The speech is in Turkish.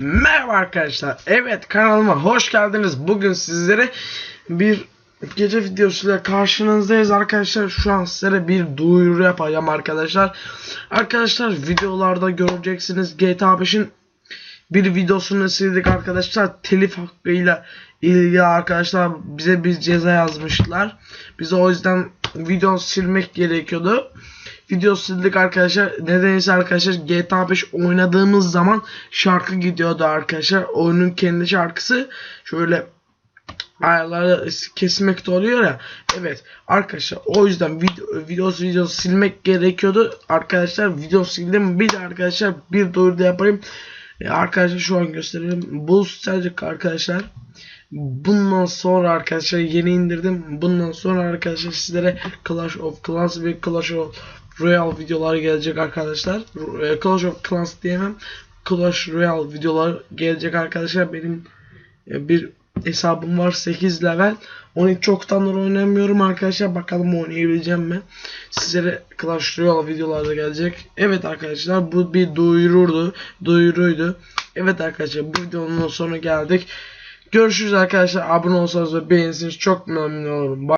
Merhaba arkadaşlar. Evet kanalıma hoş geldiniz. Bugün sizlere bir gece videosuyla karşınızdayız arkadaşlar. Şu an sizlere bir duyuru yapacağım arkadaşlar. Arkadaşlar videolarda göreceksiniz GTA 5'in bir videosunu sildik arkadaşlar. Telif hakkıyla ilgili arkadaşlar bize bir ceza yazmışlar. Bize o yüzden video silmek gerekiyordu. Video sildik arkadaşlar. Nedense arkadaşlar GTA 5 oynadığımız zaman şarkı gidiyordu arkadaşlar. Oyunun kendi şarkısı şöyle ayarları kesmekte oluyor ya. Evet arkadaşlar o yüzden video videosu videosu silmek gerekiyordu. Arkadaşlar video sildim. Bir de arkadaşlar bir duyuru da yapayım. E, arkadaşlar şu an gösterelim. Bu sadece arkadaşlar. Bundan sonra arkadaşlar yeni indirdim. Bundan sonra arkadaşlar sizlere Clash of Clans ve Clash of Royale videoları gelecek arkadaşlar. E, Clash of Clans diyemem. Clash Royale videolar gelecek arkadaşlar. Benim e, bir hesabım var 8 level. Onu hiç çoktandır oynamıyorum arkadaşlar. Bakalım oynayabileceğim mi? Sizlere Clash Royale videolarda gelecek. Evet arkadaşlar bu bir duyururdu. Duyuruydu. Evet arkadaşlar bu videonun sonuna geldik. Görüşürüz arkadaşlar. Abone olsanız ve beğenirseniz çok memnun olurum.